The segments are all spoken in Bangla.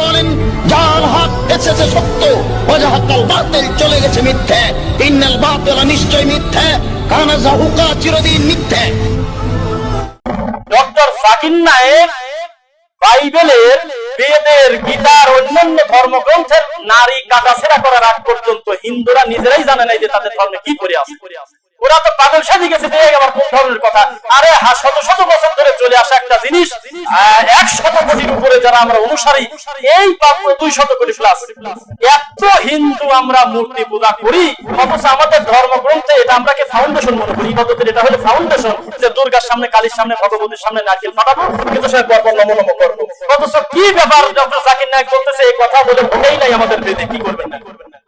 বলেন, যার হক এসেছে সত্য অজাহাকাল বাতিল চলে গেছে মিথ্যে। ইন্নাল বাতিল নিশ্চয় মিথ্যে, কানা জাহুকা চিরদিন মিথ্যে। ডক্টর জাকির নায়েক বাইবেলের বেদের গীতার অন্যান্য ধর্মগ্রন্থের নারী কাটাছেড়া করার আগ পর্যন্ত হিন্দুরা নিজেরাই জানে নাই যে তাদের ধর্মে কি করে আছে। ওরা তো পাগল সাজি গেছে আবার কোন ধরনের কথা। আরে হা- শত শত বছর ধরে চলে আসা একটা জিনিস এক শত কোটির উপরে যারা আমরা অনুসারী, এই মাত্র দুই শত কোটি প্লাস এত হিন্দু আমরা মূর্তি পূজা করি, অথচ আমাদের ধর্মগ্রন্থে এটা ফাউন্ডেশন মনে করি। ইবাদতের এটা হলো ফাউন্ডেশন যে দুর্গার সামনে, কালীর সামনে, ভগবতীর সামনে ফাটাবো কিন্তু সে পর নম নম করব অথচ কি ব্যাপার ডক্টর জাকির নায়ক বলতেছে, এই কথা বলে ভোটেই নাই আমাদের বেদে, কি করবেন না?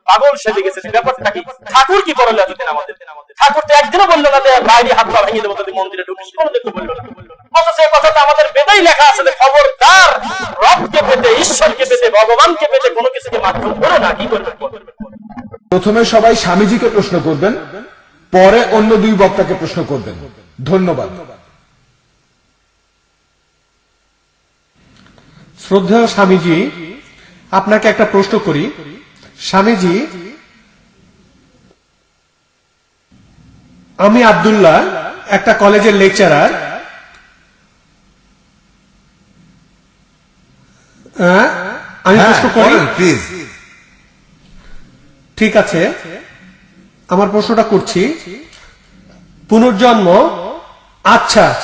পাগল গেছে ব্যাপারটা কি? ঠাকুর কি করল এতদিন আমাদের? ঠাকুর তো একদিনও বলল না যে বাইরে হাত পা ভেঙে দেবো যদি মন্দিরে ঢুকিস। কোনো দেখতে বলল না। অথচ এই কথাটা আমাদের বেদেই লেখা আছে খবরদার, রবকে পেতে ঈশ্বরকে পেতে ভগবানকে পেতে কোনো কিছুকে মাধ্যম করো না, কি করবে? প্রথমে সবাই স্বামীজিকে প্রশ্ন করবেন, পরে অন্য দুই বক্তাকে প্রশ্ন করবেন। ধন্যবাদ। শ্রদ্ধেয় স্বামীজি, আপনাকে একটা প্রশ্ন করি। স্বামীজি আমি আব্দুল্লাহ একটা কলেজের লেকচারার। আমি প্রশ্ন করি? প্লিজ ঠিক আছে। আমার প্রশ্নটা করছি। পুনর্জন্ম? আচ্ছা।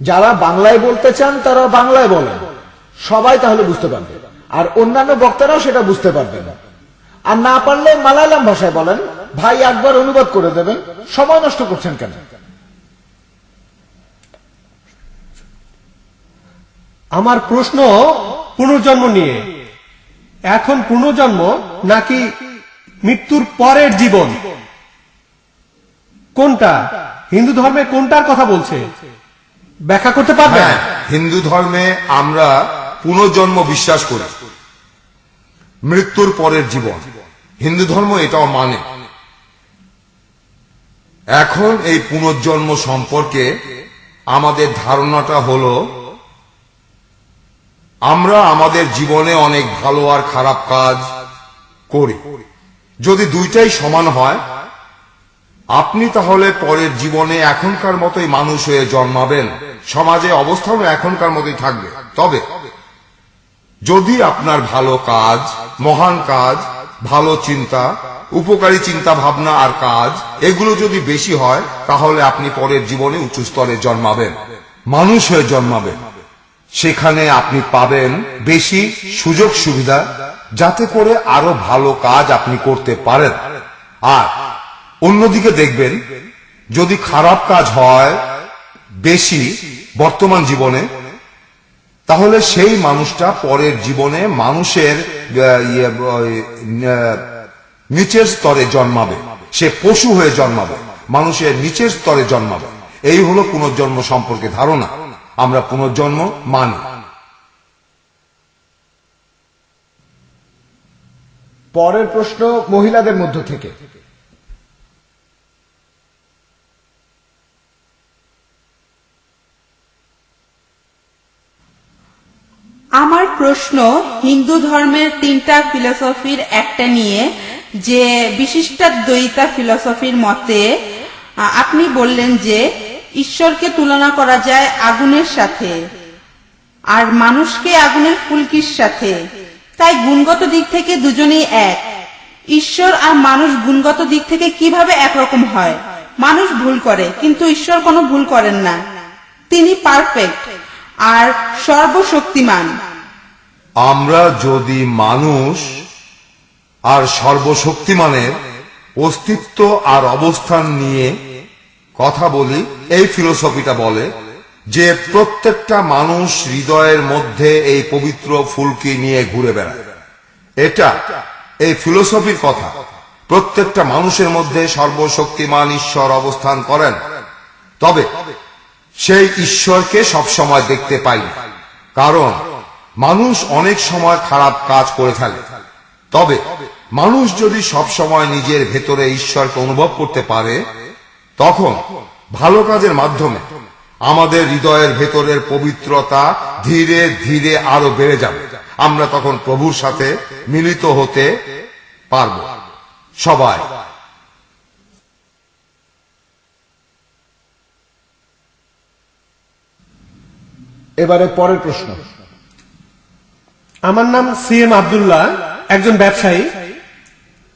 যারা বাংলায় বলতে চান তারা বাংলায় বলেন। সবাই তাহলে বুঝতে পারবে। আর অন্যান্য বক্তারাও সেটা বুঝতে পারবে না আর না পারলে মালায়ালাম ভাষায় বলেন। ভাই একবার অনুবাদ করে দেবেন। সময় নষ্ট করছেন কেন? আমার প্রশ্ন পুনর্জন্ম নিয়ে। এখন পুনর্জন্ম নাকি মৃত্যুর পরের জীবন? কোনটা? হিন্দু ধর্মে কোনটার কথা বলছে? ব্যাখ্যা করতে পারবেন? হ্যাঁ হিন্দু ধর্মে আমরা পুনর্জন্ম বিশ্বাস করি। মৃত্যুর পরের জীবন। হিন্দু ধর্ম এটাও মানে। এখন এই পুনর্জন্ম সম্পর্কে আমাদের ধারণাটা হলো, আমরা আমাদের জীবনে অনেক ভালো আর খারাপ কাজ করি। যদি দুইটাই সমান হয়, আপনি তাহলে পরের জীবনে এখনকার মতোই মানুষ হয়ে জন্মাবেন, সমাজে অবস্থানও এখনকার মতোই থাকবে। তবে, যদি আপনার ভালো কাজ, মহান কাজ, ভালো চিন্তা উপকারী চিন্তা ভাবনা আর কাজ এগুলো যদি বেশি হয় তাহলে আপনি পরের জীবনে উঁচু স্তরে জন্মাবেন। মানুষ হয়ে জন্মাবেন। সেখানে আপনি পাবেন বেশি সুযোগ সুবিধা যাতে করে আরও ভালো কাজ আপনি করতে পারেন। আর অন্যদিকে দেখবেন যদি খারাপ কাজ হয় বেশি বর্তমান জীবনে তাহলে সেই মানুষটা পরের জীবনে মানুষের ইয়ে, নিচের স্তরে জন্মাবে। সে পশু হয়ে জন্মাবে। মানুষের নিচের স্তরে জন্মাবে। এই হলো পুনর্জন্ম সম্পর্কে ধারণা। আমরা পুনর্জন্ম মানি। পরের প্রশ্ন মহিলাদের মধ্য থেকে। আমার প্রশ্ন হিন্দু ধর্মের তিনটা ফিলোসফির একটা নিয়ে যে বিশিষ্টাদ্বৈতা ফিলোসফির মতে আপনি বললেন যে ঈশ্বরকে তুলনা করা যায় আগুনের সাথে, আর মানুষকে আগুনের ফুলকির সাথে। তাই গুণগত দিক থেকে দুজনেই এক। ঈশ্বর আর মানুষ গুণগত দিক থেকে কীভাবে একরকম হয়? মানুষ ভুল করে, কিন্তু ঈশ্বর কোনো ভুল করেন না। তিনি পারফেক্ট আর সর্বশক্তিমান। আমরা যদি মানুষ আর সর্বশক্তিমানের অস্তিত্ব আর অবস্থান নিয়ে কথা বলি, এই ফিলোসফিটা বলে যে প্রত্যেকটা মানুষ হৃদয়ের মধ্যে এই পবিত্র ফুলকি নিয়ে ঘুরে বেড়ায়। এটা এই ফিলোসফির কথা। প্রত্যেকটা মানুষের মধ্যে সর্বশক্তিমান ঈশ্বর অবস্থান করেন। তবে সেই ঈশ্বরকে সবসময় দেখতে পাই। কারণ মানুষ অনেক সময় খারাপ কাজ করে থাকে। তবে মানুষ যদি সব সময় নিজের ভেতরে ঈশ্বরকে অনুভব করতে পারে, তখন ভালো কাজের মাধ্যমে আমাদের হৃদয়ের ভেতরের পবিত্রতা ধীরে ধীরে আরও বেড়ে যাবে। আমরা তখন প্রভুর সাথে মিলিত হতে পারব। সবাই। এবারে পরের প্রশ্ন। আমার নাম সি এম আবদুল্লাহ। একজন ব্যবসায়ী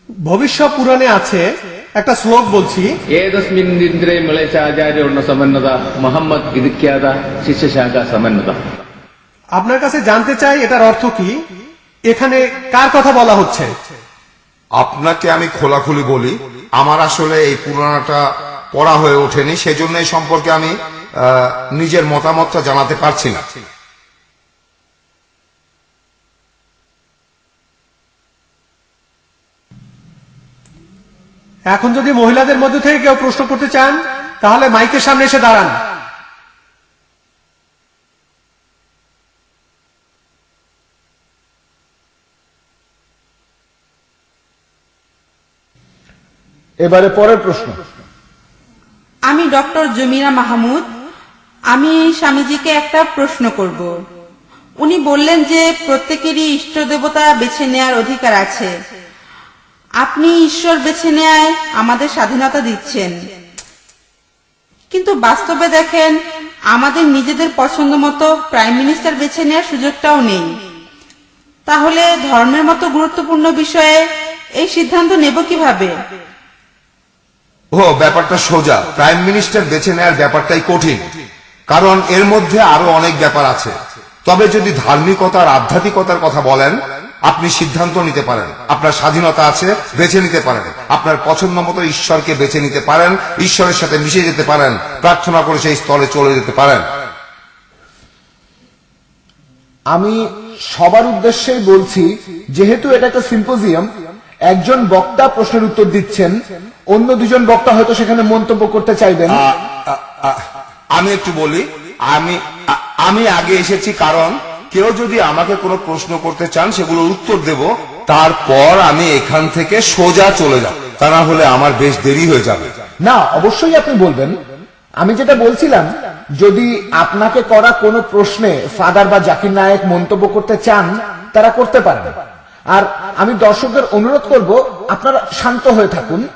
ভবিষ্যৎ পুরাণে আছে একটা শ্লোক বলছি ഏതസ്മിന്നിന്ദ്രേ മിളച്ചാചാര്യോർണ സമന്നത മുഹമ്മദ് ഇതുക്യാത ശിഷ്യശാഖ സമന്നത আপনার কাছে জানতে চাই এটার অর্থ কি এখানে কার কথা বলা হচ্ছে আপনাকে আমি খোলাখুলি বলি আমার আসলে এই পুরাণাটা পড়া হয়ে ওঠেনি সেজন্য এই সম্পর্কে আমি আহ, নিজের মতামতটা জানাতে পারছি না এখন যদি মহিলাদের মধ্যে থেকে কেউ প্রশ্ন করতে চান তাহলে মাইকের সামনে এসে দাঁড়ান। এবারে পরের প্রশ্ন। আমি ডক্টর জমিরা মাহমুদ। আমি স্বামীজিকে একটা প্রশ্ন করব। উনি বললেন যে প্রত্যেকেরই ইষ্ট দেবতা বেছে নেয়ার অধিকার আছে। আপনি ঈশ্বর বেছে নেয় আমাদের স্বাধীনতা দিচ্ছেন। কিন্তু বাস্তবে দেখেন, আমাদের নিজেদের পছন্দ মতো প্রাইম মিনিস্টার বেছে নেওয়ার সুযোগটাও নেই। তাহলে ধর্মের মতো গুরুত্বপূর্ণ বিষয়ে এই সিদ্ধান্ত নেব কীভাবে? ও, ব্যাপারটা সোজা। প্রাইম মিনিস্টার বেছে নেওয়ার ব্যাপারটাই কঠিন, কারণ এর মধ্যে আরও অনেক ব্যাপার আছে। তবে যদি ধার্মিকতা আর আধ্যাত্মিকতার কথা বলেন আপনি সিদ্ধান্ত নিতে পারেন। আপনার স্বাধীনতা আছে বেছে নিতে পারেন। আপনার পছন্দ মতো ঈশ্বরকে বেছে নিতে পারেন ঈশ্বরের সাথে মিশে যেতে পারেন প্রার্থনা করে সেই স্থলে চলে যেতে পারেন। আমি সবার উদ্দেশ্যেই বলছি যেহেতু এটা একটা সিম্পোজিয়াম একজন বক্তা প্রশ্নের উত্তর দিচ্ছেন অন্য দুজন বক্তা হয়তো সেখানে মন্তব্য করতে চাইবেন। আমি একটু বলি আমি আমি আগে এসেছি কারণ কেউ যদি আমাকে কোনো প্রশ্ন করতে চান, সেগুলোর উত্তর দেব। তারপর আমি এখান থেকে সোজা চলে যাব। তা না হলে আমার বেশ দেরি হয়ে যাবে। না, অবশ্যই আপনি বলবেন। আমি যেটা বলছিলাম, যদি আপনাকে করা কোনো প্রশ্নে ফাদার বা জাকির নায়ক মন্তব্য করতে চান, তারা করতে পারেন। আর আমি দর্শকদের অনুরোধ করব, আপনারা শান্ত হয়ে থাকুন।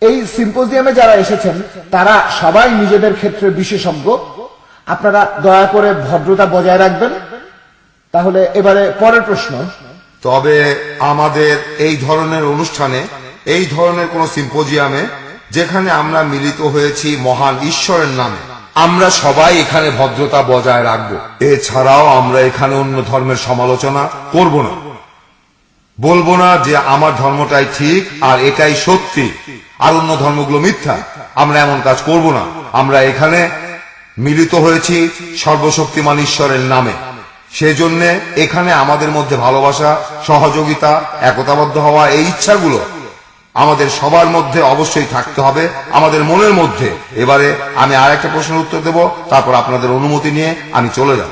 এই সিম্পোজিয়ামে যারা এসেছেন, তারা সবাই নিজেদের ক্ষেত্রে বিশেষজ্ঞ। আপনারা দয়া করে ভদ্রতা বজায় রাখবেন। তাহলে এবারে পরের প্রশ্ন। তবে আমাদের এই ধরনের অনুষ্ঠানে, এই ধরনের কোন সিম্পোজিয়ামে, যেখানে আমরা মিলিত হয়েছি মহান ঈশ্বরের নামে, আমরা সবাই এখানে ভদ্রতা বজায় রাখব। এছাড়াও আমরা এখানে অন্য ধর্মের সমালোচনা করব না। বলব না যে আমার ধর্মটাই ঠিক আর এটাই সত্যি আর অন্য ধর্মগুলো মিথ্যা। আমরা এমন কাজ করব না। আমরা এখানে মিলিত হয়েছি সর্বশক্তিমান ঈশ্বরের নামে। সেজন্য এখানে আমাদের মধ্যে ভালোবাসা, সহযোগিতা, একতাবদ্ধ হওয়া এই ইচ্ছাগুলো আমাদের সবার মধ্যে অবশ্যই থাকতে হবে। আমাদের মনের মধ্যে। এবারে আমি আর একটা প্রশ্নের উত্তর দেব, তারপর আপনাদের অনুমতি নিয়ে আমি চলে যাব।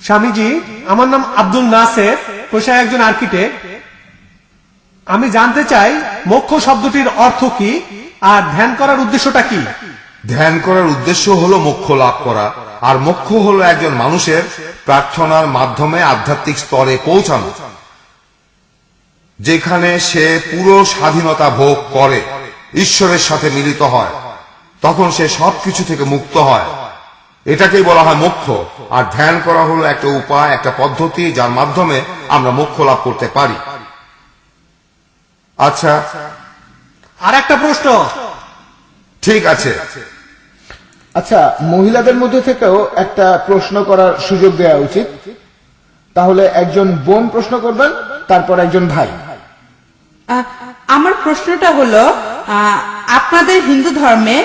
স্বামীজি, আমার নাম আব্দুল নাসের, পেশায় একজন আর্কিটেক্ট। আমি জানতে চাই, মোক্ষ শব্দটির অর্থ কি, আর ধ্যান করার উদ্দেশ্যটা কি? ধ্যান করার উদ্দেশ্য হলো মোক্ষ লাভ করা। আর মোক্ষ হলো একজন মানুষের প্রার্থনার মাধ্যমে আধ্যাত্মিক স্তরে পৌঁছানো যেখানে সে পুরো স্বাধীনতা ভোগ করে ঈশ্বরের সাথে মিলিত হয়। তখন সে সবকিছু থেকে মুক্ত হয়। এটাকেই বলা হয় মোক্ষ। আর ধ্যান করা হলো একটা উপায় একটা পদ্ধতি যার মাধ্যমে আমরা মোক্ষ লাভ করতে পারি। আচ্ছা। আর একটা প্রশ্ন। ঠিক আছে। আচ্ছা মহিলাদের মধ্যে থেকেও একটা প্রশ্ন করার সুযোগ দেওয়া উচিত। তাহলে একজন বোন প্রশ্ন করবেন, তারপর একজন ভাই। আমার প্রশ্নটা হলো আপনাদের হিন্দু ধর্মে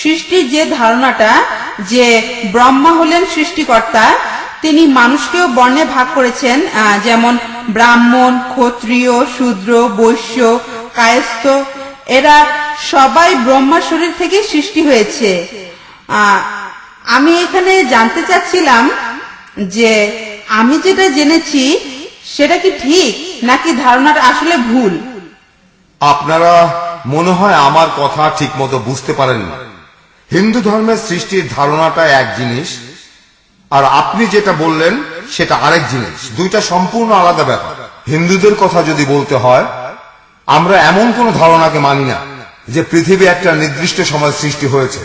সৃষ্টির যে ধারণাটা যে ব্রহ্মা হলেন সৃষ্টিকর্তা, তিনি মানুষকেও বর্ণে ভাগ করেছেন যেমন ব্রাহ্মণ, ক্ষত্রিয়, শূদ্র, বৈশ্য, কায়স্থ, এরা সবাই ব্রহ্মা শরীর থেকে সৃষ্টি হয়েছে। আমি এখানে জানতে চাচ্ছিলাম যে আমি যেটা জেনেছি, সেটা কি ঠিক নাকি ধারণাটা আসলে ভুল? আপনারা মনে হয় আমার কথা ঠিক মতো বুঝতে পারেন না হিন্দু ধর্মের সৃষ্টির ধারণাটা এক জিনিস, আর আপনি যেটা বললেন, সেটা আরেক জিনিস। দুইটা সম্পূর্ণ আলাদা ব্যাপার। হিন্দুদের কথা যদি বলতে হয়, আমরা এমন কোন ধারণাকে মানি না যে পৃথিবী একটা নির্দিষ্ট সময় সৃষ্টি হয়েছে।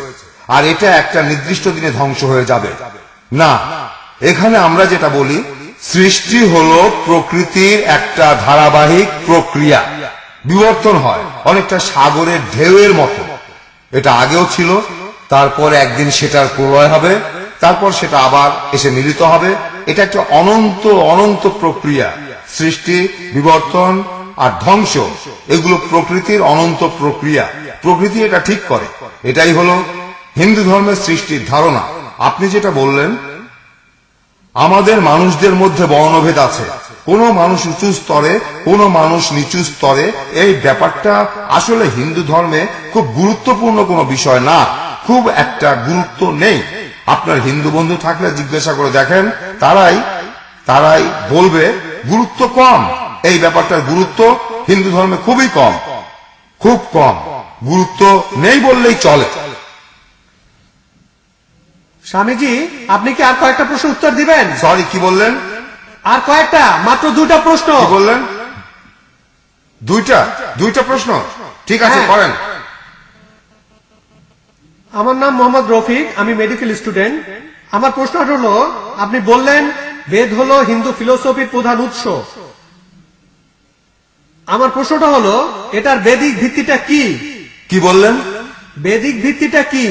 আর এটা একটা নির্দিষ্ট দিনে ধ্বংস হয়ে যাবে। না, এখানে আমরা যেটা বলি, সৃষ্টি হলো প্রকৃতির একটা ধারাবাহিক প্রক্রিয়া। বিবর্তন হয়, অনেকটা সাগরের ঢেউয়ের মতো। এটা আগেও ছিল, তারপর একদিন সেটার প্রলয় হবে, তারপর সেটা আবার এসে মিলিত হবে। এটা একটা অনন্ত অনন্ত প্রক্রিয়া। সৃষ্টি, বিবর্তন আর ধ্বংস, এগুলো প্রকৃতির অনন্ত প্রক্রিয়া। প্রকৃতি এটা ঠিক করে। এটাই হলো হিন্দু ধর্মের সৃষ্টির ধারণা। আপনি যেটা বললেন, আমাদের মানুষদের মধ্যে বর্ণভেদ আছে। কোন মানুষ উঁচু স্তরে, কোন মানুষ নিচু স্তরে। এই ব্যাপারটা আসলে হিন্দু ধর্মে খুব গুরুত্বপূর্ণ কোনো বিষয় না। খুব একটা গুরুত্ব নেই। আপনার হিন্দু বন্ধু থাকলে জিজ্ঞাসা করে দেখেন, তারাই তারাই বলবে, গুরুত্ব কম। এই ব্যাপারটার গুরুত্ব হিন্দু ধর্মে খুবই কম। খুব কম। গুরুত্ব নেই বললেই চলে। স্বামীজি আপনি কি আর কয়েকটা প্রশ্ন উত্তর দিবেন? সরি কি বললেন? আর কয়েকটা মাত্র দুটা প্রশ্ন। কি বললেন? দুইটা? দুইটা প্রশ্ন? ঠিক আছে হ্যাঁ। করেন। আমার নাম মোহাম্মদ রফিক আমি মেডিকেল স্টুডেন্ট আমার প্রশ্নটা হলো আপনি বললেন বেদ হলো হিন্দু ফিলোসফির প্রধান উৎস। আমার প্রশ্নটা হলো এটার বেদিক ভিত্তিটা কি? কি বললেন? বেদিক ভিত্তিটা কি?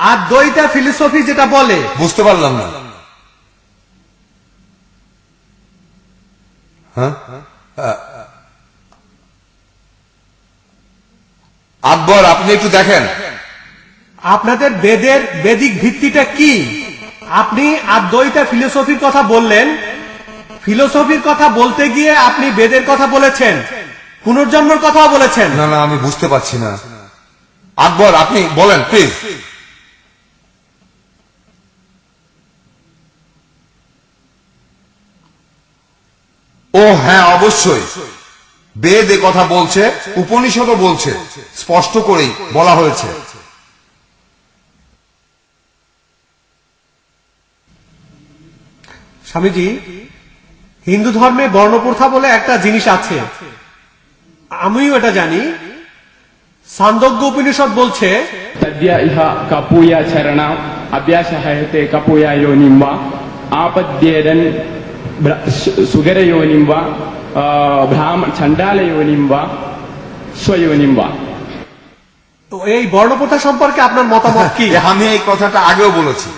আর দ্বৈতা ফিলোসফি যেটা বলে। বুঝতে পারলাম না। হ্যাঁ? আকবর আপনি একটু দেখেন। আপনাদের বেদের বেদিক ভিত্তিটা কি? আপনি আদ্বৈতা ফিলোসফির কথা বললেন। ফিলোসফির কথা বলতে গিয়ে আপনি বেদের কথা বলেছেন। পুনর্জন্মের কথাও বলেছেন। না না আমি বুঝতে পারছি না। আকবর আপনি বলেন প্লিজ ও হ্যাঁ অবশ্যই। বেদ এ কথা বলছে, উপনিষদও বলছে, স্পষ্ট করেই বলা হয়েছে। স্বামীজি, হিন্দু ধর্মে বর্ণপ্রথা বলে একটা জিনিস আছে। আমিও এটা জানি। সান্দজ্ঞ উপনিষদ বলছে কাপুয়া চরণা আব্যাস হেতে কাপুয়া ইয়োনিম্বা আপদ্যেরন സുഗരയോനിം വ ബ്രാഹ്മ ചണ്ടാലയോനിം വ സ്വയോനിം വ এই বর্ণপ্রথা সম্পর্কে আপনার মতামত কি? আমি এই কথাটা আগেও বলেছি।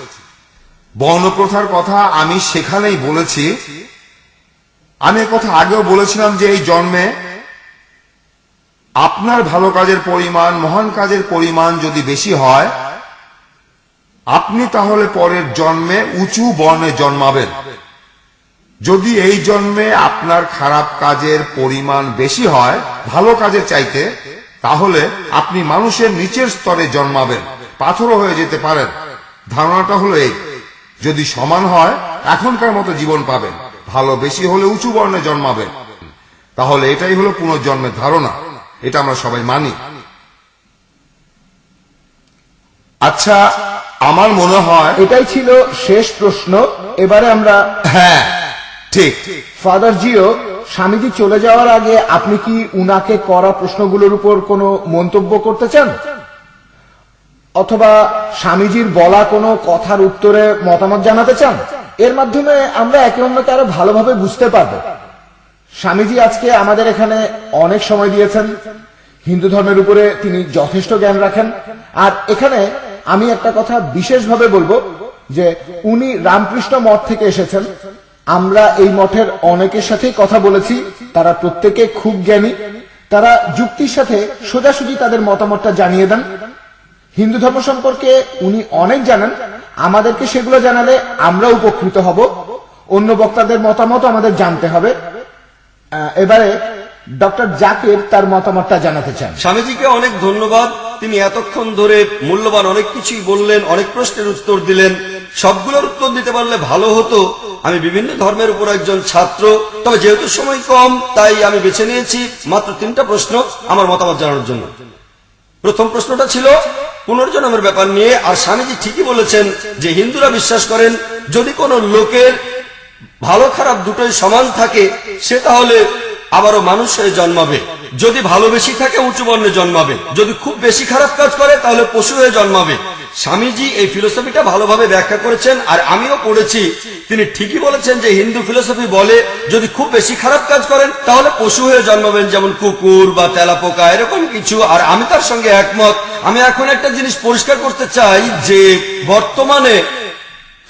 বর্ণপ্রথার কথা আমি সেখানেই বলেছি। আমি কথা আগেও বলেছিলাম যে এই জন্মে আপনার ভালো কাজের পরিমাণ মহান কাজের পরিমাণ যদি বেশি হয় আপনি তাহলে পরের জন্মে উঁচু বর্ণে জন্মাবেন। যদি এই জন্মে আপনার খারাপ কাজের পরিমাণ বেশি হয় ভালো কাজের চাইতে তাহলে আপনি মানুষের নিচের স্তরে জন্মাবেন পাথরও হয়ে যেতে পারেন। ধারণাটা হলো এই যদি সমান হয় এখনকার মতো জীবন পাবেন ভালো বেশি হলে উঁচু বর্ণে জন্মাবেন। তাহলে এটাই হলো পুনর্জন্মের ধারণা এটা আমরা সবাই মানি। আচ্ছা আমার মনে হয় এটাই ছিল শেষ প্রশ্ন এবারে আমরা হ্যাঁ ঠিক। ফাদার জিও স্বামীজি চলে যাওয়ার আগে আপনি কি উনাকে করা প্রশ্নগুলোর উপর কোনো মন্তব্য করতে চান? অথবা স্বামীজির বলা কোনো কথার উত্তরে মতামত জানাতে চান? এর মাধ্যমে আমরা একে অন্যকে আরও ভালোভাবে বুঝতে পারব। স্বামীজি আজকে আমাদের এখানে অনেক সময় দিয়েছেন। হিন্দু ধর্মের উপরে তিনি যথেষ্ট জ্ঞান রাখেন। আর এখানে আমি একটা কথা বিশেষভাবে বলব যে উনি রামকৃষ্ণ মঠ থেকে এসেছেন। আমরা এই মঠের অনেকের সাথেই কথা বলেছি, তারা প্রত্যেকে খুব জ্ঞানী। তারা যুক্তির সাথে সোজাসুজি তাদের মতামতটা জানিয়ে দেন। হিন্দু ধর্ম সম্পর্কে উনি অনেক জানেন। আমাদেরকে সেগুলো জানালে আমরা উপকৃত হব। অন্য বক্তাদের মতামত আমাদের জানতে হবে। এবারে ডক্টর জাকির তার মতামতটা জানাতে চান। স্বামীজিকে অনেক ধন্যবাদ। তিনি এতক্ষণ ধরে মূল্যবান অনেক কিছুই বললেন, অনেক প্রশ্নের উত্তর দিলেন। সবগুলোর উত্তর দিতে পারলে ভালো হতো। আমি বিভিন্ন ধর্মের উপর একজন ছাত্র, তবে যেহেতু সময় কম, তাই আমি বেছে নিয়েছি মাত্র তিনটা প্রশ্ন আমার মতামত জানানোর জন্য। প্রথম প্রশ্নটা ছিল, পুনর্জন্মের ব্যাপার নিয়ে, আর স্বামীজি ঠিকই বলেছেন যে হিন্দুরা বিশ্বাস করেন, যদি কোনো লোকের ভালো খারাপ দুটোই সমান থাকে, সে তাহলে আবারও মানুষ হয়ে জন্মাবে। যদি ভালো বেশি থাকে উঁচু বর্ণে জন্মাবে। যদি খুব বেশি খারাপ কাজ করে, তাহলে পশু হয়ে জন্মাবে। স্বামীজি এই ফিলোসফিটা ভালোভাবে ব্যাখ্যা করেছেন, আর আমিও পড়েছি। তিনি ঠিকই বলেছেন যে হিন্দু ফিলোসফি বলে, যদি খুব বেশি খারাপ কাজ করেন, তাহলে পশু হয়ে জন্মাবেন, যেমন কুকুর বা তেলাপোকা, এরকম কিছু। আর আমি তার সঙ্গে একমত। আমি এখন একটা জিনিস পরিষ্কার করতে চাই যে, বর্তমানে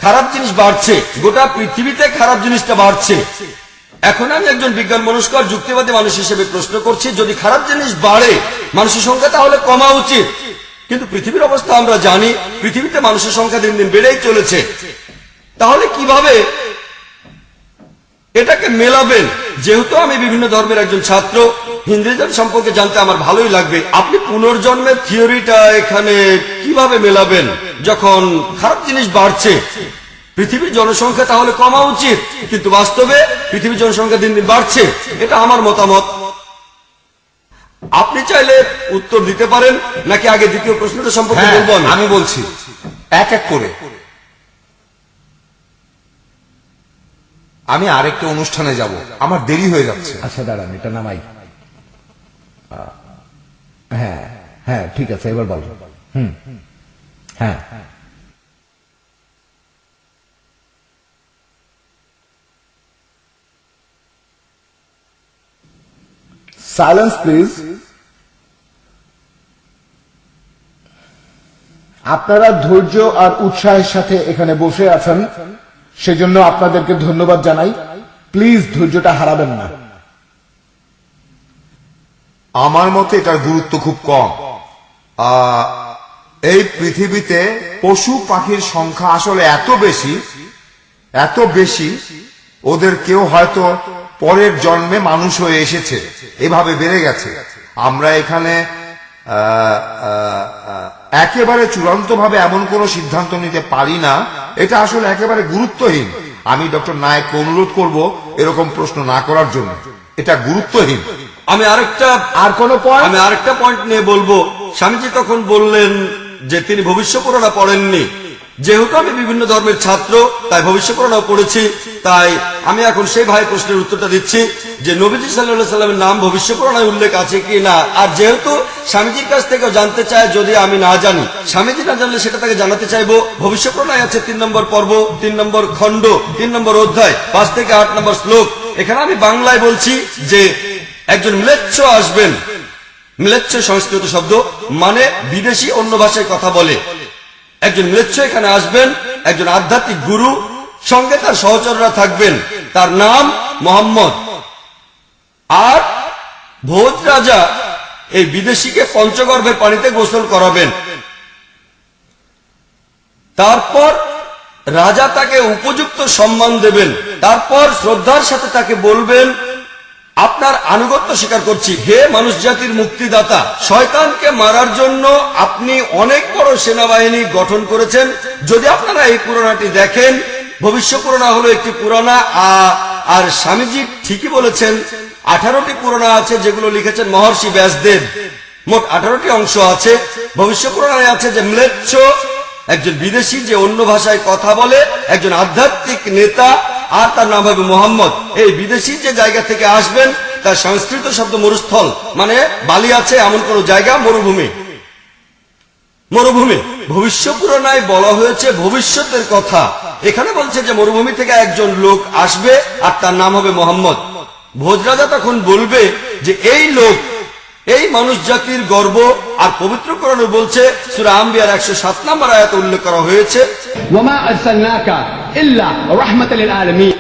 খারাপ জিনিস বাড়ছে, গোটা পৃথিবীতে খারাপ জিনিসটা বাড়ছে। এখন আমি একজন বিজ্ঞান মনস্কর যুক্তিবাদী মানুষ হিসেবে প্রশ্ন করছি, যদি খারাপ জিনিস বাড়ে, মানুষের সংখ্যা তাহলে কমা উচিত। কিন্তু পৃথিবীর অবস্থা আমরা জানি, পৃথিবীতে মানুষের সংখ্যা দিন দিন বেড়েই চলেছে। তাহলে কীভাবে এটাকে মেলাবেন? যেহেতু আমি বিভিন্ন ধর্মের একজন ছাত্র, হিন্দুইজম সম্পর্কে জানতে আমার ভালোই লাগবে। আপনি পুনর্জন্মের থিওরিটা এখানে কীভাবে মেলাবেন? যখন খারাপ জিনিস বাড়ছে পৃথিবীর জনসংখ্যা তাহলে কমা উচিত কিন্তু বাস্তবে পৃথিবীর জনসংখ্যা দিন দিন বাড়ছে এটা আমার মতামত। আপনি চাইলে উত্তর দিতে পারেন নাকি আগে দ্বিতীয় প্রশ্নটা সম্পর্কে হ্যাঁ, বলব আমি? বলছি এক এক করে। আমি আরেকটা অনুষ্ঠানে যাব আমার দেরি হয়ে যাচ্ছে। আচ্ছা দাঁড়ান এটা নামাই। হ্যাঁ হ্যাঁ ঠিক আছে এবার বল। হুম হ্যাঁ। সাইলেন্স প্লিজ আপনারা ধৈর্য আর উৎসাহের সাথে এখানে বসে আছেন, সেজন্য আপনাদেরকে ধন্যবাদ জানাই। প্লিজ ধৈর্যটা হারাবেন না। আমার মতে এটার গুরুত্ব খুব কম। এই পৃথিবীতে পশু পাখির সংখ্যা আসলে এত বেশি এত বেশি, ওদের কেউ হয়তো পরের জন্মে মানুষ হয়ে এসেছে। এভাবে বেড়ে গেছে। আমরা এখানে একেবারে চূড়ান্ত ভাবে এমন কোন সিদ্ধান্ত নিতে পারি না। এটা আসলে একেবারে গুরুত্বহীন। আমি ডক্টর নায়ককে অনুরোধ করব এরকম প্রশ্ন না করার জন্য। এটা গুরুত্বহীন। আমি আরেকটা আর কোনো পয়েন্ট আমি আরেকটা পয়েন্ট নিয়ে বলব। স্বামীজি তখন বললেন যে তিনি ভবিষ্য পড়েননি। যেহেতু আমি বিভিন্ন ধর্মের ছাত্র, তাই ভবিষ্য পুরাণাও পড়েছি তাই আমি এখন সেই ভাই প্রশ্নের উত্তরটা দিচ্ছি যে নবীজি সাল্লাহ সাল্লামের নাম ভবিষ্য পুরাণায় উল্লেখ আছে কি না? আর যেহেতু স্বামীজির কাছ থেকে জানতে চায়, যদি আমি না জানি, স্বামীজি না জানলে সেটা তাকে জানাতে চাইব। ভবিষ্য পুরাণায় আছে তিন নম্বর পর্ব, তিন নম্বর খণ্ড, তিন নম্বর অধ্যায়, পাঁচ থেকে আট নম্বর শ্লোক। এখানে আমি বাংলায় বলছি যে একজন ম্লেচ্ছ আসবেন। ম্লেচ্ছ সংস্কৃত শব্দ মানে বিদেশি অন্য ভাষায় কথা বলে। একজন ম্লেচ্ছ এখানে আসবেন। একজন আধ্যাত্মিক গুরু, সঙ্গে তার সহচররা থাকবেন। তার নাম মোহাম্মদ। আর ভোজ রাজা এই বিদেশিকে পঞ্চগর্ভের পানিতে গোসল করাবেন। তারপর রাজা তাকে উপযুক্ত সম্মান দেবেন। তারপর শ্রদ্ধার সাথে তাকে বলবেন আপনার আনুগত্য স্বীকার করছি। হে মানুষ জাতির মুক্তিদাতা, শয়তানকে মারার জন্য আপনি অনেক বড় সেনাবাহিনী গঠন করেছেন। যদি আপনারা এই পুরাণাটি দেখেন ভবিষ্য পুরাণা হলো একটি পুরাণা, আ- আর স্বামীজি ঠিকই বলেছেন, আঠারোটি পুরাণা আছে যেগুলো লিখেছেন মহর্ষি ব্যাসদেব। মোট আঠারোটি অংশ আছে। ভবিষ্য পুরাণায় আছে যে ম্লেচ্ছ, একজন বিদেশি যে অন্য ভাষায় কথা বলে, একজন আধ্যাত্মিক নেতা আর তার নাম হবে মোহাম্মদ। এই বিদেশি যে জায়গা থেকে আসবেন, তার সংস্কৃত শব্দ মরুস্থল মানে বালি আছে এমন কোন জায়গা, মরুভূমি। মরুভূমি। ভবিষ্য পুরাণায় বলা হয়েছে ভবিষ্যতের কথা। এখানে বলছে যে মরুভূমি থেকে একজন লোক আসবে, আর তার নাম হবে মোহাম্মদ। ভোজরাজা তখন বলবে যে, এই লোক এই মানুষ জাতির গর্ব আর পবিত্র করণে বলছে সুরা আম্বিয়ার একশো সাত নম্বর আয়াত উল্লেখ করা হয়েছে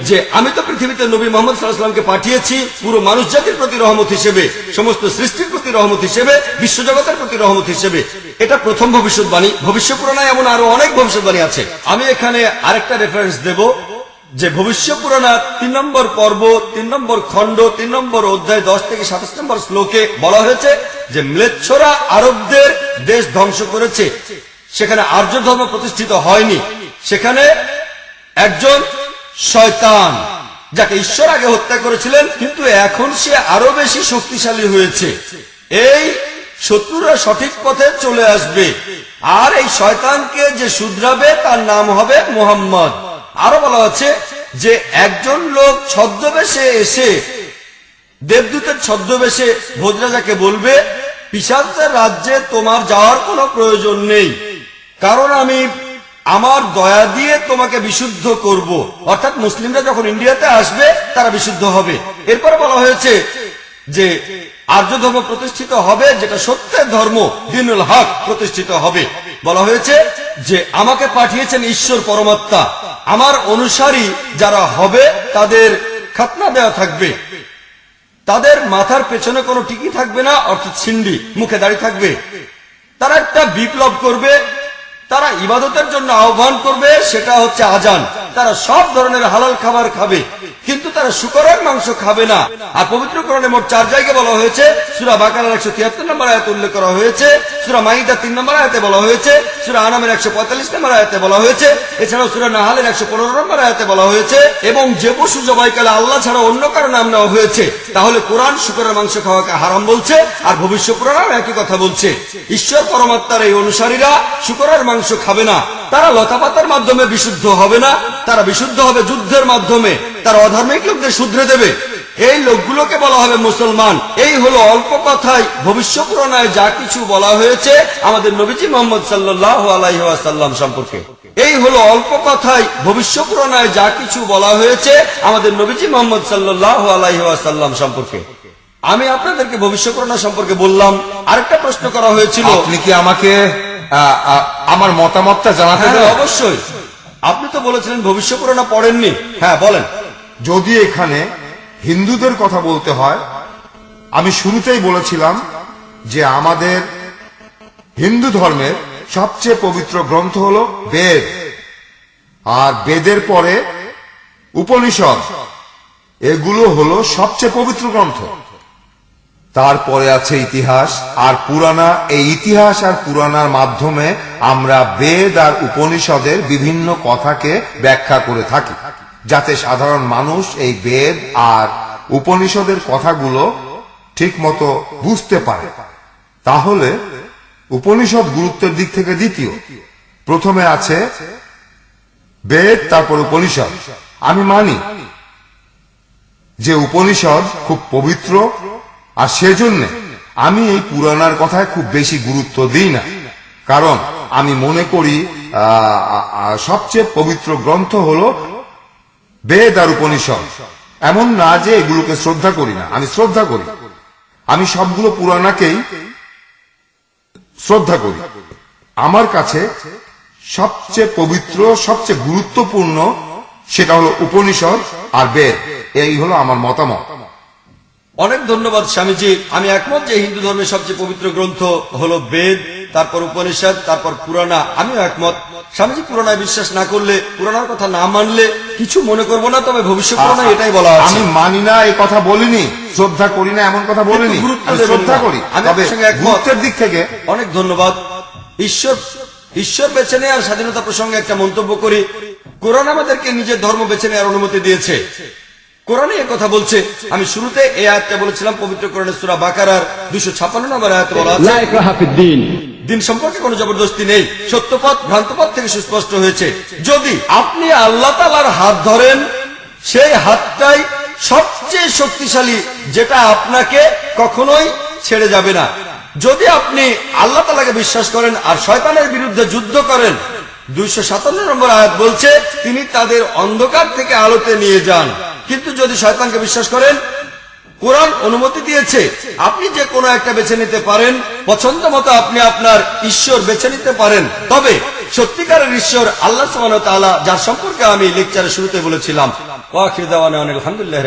যে আমি তো পৃথিবীতে নবী মোহাম্মদ সাল্লাহামকে পাঠিয়েছি পুরো মানুষ জাতির প্রতি রহমত হিসেবে সমস্ত সৃষ্টির প্রতি রহমত হিসেবে বিশ্বজগতের প্রতি রহমত হিসেবে। এটা প্রথম ভবিষ্যৎবাণী। ভবিষ্যৎ পুরোনায় এমন আরও অনেক ভবিষ্যৎবাণী আছে। আমি এখানে আরেকটা রেফারেন্স দেব। যে ভবিষ্য পুরাণার তিন নম্বর পর্ব, তিন নম্বর খণ্ড, তিন নম্বর অধ্যায়, দশ থেকে সাতাশ নম্বর শ্লোকে বলা হয়েছে যে ম্লেচ্ছরা আরবদের দেশ ধ্বংস করেছে। সেখানে আর্য ধর্ম প্রতিষ্ঠিত হয়নি। সেখানে একজন শয়তান, যাকে ঈশ্বর আগে হত্যা করেছিলেন, কিন্তু এখন সে আরও বেশি শক্তিশালী হয়েছে। এই শত্রুরা সঠিক পথে চলে আসবে। আর এই শয়তানকে যে শুধরাবে, তার নাম হবে মোহাম্মদ। আরও বলা হচ্ছে যে একজন লোক ছদ্মবেশে এসে, দেবদূতের ছদ্মবেশে ভোজরাজাকে বলবে, পিসাচদের রাজ্যে তোমার যাওয়ার কোনো প্রয়োজন নেই। কারণ আমি আমার দয়া দিয়ে তোমাকে বিশুদ্ধ করব। অর্থাৎ মুসলিমরা যখন ইন্ডিয়াতে আসবে, তারা বিশুদ্ধ হবে। এরপর বলা হয়েছে যে আর্য ধর্ম প্রতিষ্ঠিত হবে, যেটা সত্যের ধর্ম, দিনুল হক প্রতিষ্ঠিত হবে। বলা হয়েছে যে আমাকে পাঠিয়েছেন ঈশ্বর পরমাত্মা। আমার অনুসারী যারা হবে, তাদের খাতনা দেওয়া থাকবে। তাদের মাথার পেছনে কোনো টিকি থাকবে না, অর্থাৎ সিন্ডি, মুখে দাঁড়িয়ে থাকবে। তারা একটা বিপ্লব করবে তারা ইবাদতের জন্য আহ্বান করবে, সেটা হচ্ছে আজান। তারা সব ধরনের হালাল খাবার খাবে, কিন্তু তারা শুকরের মাংস খাবে না। আর পবিত্র করণে মোট চার জায়গায় বলা হয়েছে, সুরা বাকালার একশো তিয়াত্তর নম্বর আয়াতে উল্লেখ করা হয়েছে, সুরা মাইদা তিন নম্বর আয়াতে বলা হয়েছে, সুরা আনামের একশো পঁয়তাল্লিশ নম্বর আয়াতে বলা হয়েছে, এছাড়াও সুরা নাহালের একশো পনেরো নম্বর আয়াতে বলা হয়েছে, এবং যে পশু জবাইকালে আল্লাহ ছাড়া অন্য কারও নাম নেওয়া হয়েছে, তাহলে কোরআন শুকরের মাংস খাওয়াকে হারাম বলছে, আর ভবিষ্য পুরাণাও একই কথা বলছে। ঈশ্বর পরমাত্মার এই অনুসারীরা শুকরের মাংস খাবে না। তারা লতাপাতার মাধ্যমে বিশুদ্ধ হবে না। তারা বিশুদ্ধ হবে যুদ্ধের মাধ্যমে। তারা অধার্মিক লোকদের শুধরে দেবে। এই লোকগুলোকে বলা হবে মুসলমান। এই হলো অল্প কথায় ভবিষ্য পুরাণায় যা কিছু বলা হয়েছে আমাদের নবীজি মোহাম্মদ সাল্লাহ আলাইসাল্লাম সম্পর্কে। এই হলো অল্প কথায় ভবিষ্য পুরাণায় যা কিছু বলা হয়েছে আমাদের নবীজি মোহাম্মদ সাল্লাহ আলাইসাল্লাম সম্পর্কে। আমি আপনাদেরকে ভবিষ্য পুরাণা সম্পর্কে বললাম। আরেকটা প্রশ্ন করা হয়েছিল আপনি কি আমাকে আমার মতামতটা জানাতে হ্যাঁ? অবশ্যই। আপনি তো বলেছিলেন ভবিষ্য পুরাণা পড়েননি। হ্যাঁ বলেন। যদি এখানে হিন্দুদের কথা বলতে হয় আমি শুরুতেই বলেছিলাম যে আমাদের হিন্দু ধর্মের সবচেয়ে পবিত্র গ্রন্থ হল বেদ। আর বেদের পরে উপনিষদ। এগুলো হলো সবচেয়ে পবিত্র গ্রন্থ। তারপরে আছে ইতিহাস আর পুরানা। এই ইতিহাস আর পুরানার মাধ্যমে আমরা বেদ আর উপনিষদের বিভিন্ন কথাকে ব্যাখ্যা করে থাকি, যাতে সাধারণ মানুষ এই বেদ আর উপনিষদের কথাগুলো ঠিক মতো বুঝতে পারে। তাহলে উপনিষদ গুরুত্বের দিক থেকে দ্বিতীয়। প্রথমে আছে বেদ, তারপর উপনিষদ। আমি মানি যে উপনিষদ খুব পবিত্র আর সেজন্য আমি এই পুরাণার কথায় খুব বেশি গুরুত্ব দিই না। কারণ আমি মনে করি সবচেয়ে পবিত্র গ্রন্থ হল বেদ আর উপনিষদ। এমন না যে এগুলোকে শ্রদ্ধা করি না, আমি শ্রদ্ধা করি। আমি সবগুলো পুরাণাকেই শ্রদ্ধা করি। আমার কাছে সবচেয়ে পবিত্র, সবচেয়ে গুরুত্বপূর্ণ সেটা হলো উপনিষদ আর বেদ। এই হলো আমার মতামত। অনেক ধন্যবাদ স্বামীজি। আমি একমত যে হিন্দু ধর্মের সবচেয়ে পবিত্র গ্রন্থ হলো বেদ তারপর উপনিষদ তারপর পুরাণা। আমিও একমত। স্বামীজি পুরাণায় বিশ্বাস না করলে পুরাণার কথা না মানলে কিছু মনে করব না তবে ভবিষ্যৎ এটাই বলা আমি মানি না এই কথা বলিনি। শ্রদ্ধা করি না এমন কথা বলিনি। শ্রদ্ধা করি। আমি তবে আপনার সঙ্গে একমত। গুরুত্বের দিক থেকে অনেক ধন্যবাদ। ঈশ্বর ঈশ্বর বেছে নেওয়ার স্বাধীনতা প্রসঙ্গে একটা মন্তব্য করি। কোরআন আমাদেরকে নিজের ধর্ম বেছে নেওয়ার অনুমতি দিয়েছে। কোরআনে কথা বলছে। আমি শুরুতে এই আয়াতটা বলেছিলাম পবিত্র কোরআনের সুরা বাকারার দুশো ছাপান্ন নম্বর আয়াতে বলা আছে দিন। সম্পর্কে কোনো জবরদস্তি নেই সত্যপথ ভ্রান্তপথ থেকে সুস্পষ্ট হয়েছে। যদি আপনি আল্লাহ তালার হাত ধরেন সেই হাতটাই সবচেয়ে শক্তিশালী যেটা আপনাকে কখনোই ছেড়ে যাবে না। যদি আপনি আল্লাহ তালাকে বিশ্বাস করেন আর শয়তানের বিরুদ্ধে যুদ্ধ করেন দুইশো সাতান্ন নম্বর আয়াত বলছে তিনি তাদের অন্ধকার থেকে আলোতে নিয়ে যান। কিন্তু যদি শয়তানকে বিশ্বাস করেন, কোরআন অনুমতি দিয়েছে, আপনি যে কোনো একটা বেছে নিতে পারেন, পছন্দ মতো আপনি আপনার ঈশ্বর বেছে নিতে পারেন। তবে সত্যিকারের ঈশ্বর আল্লাহ ওয়া যার সম্পর্কে আমি লেকচারের শুরুতে বলেছিলাম আলহামদুলিল্লাহ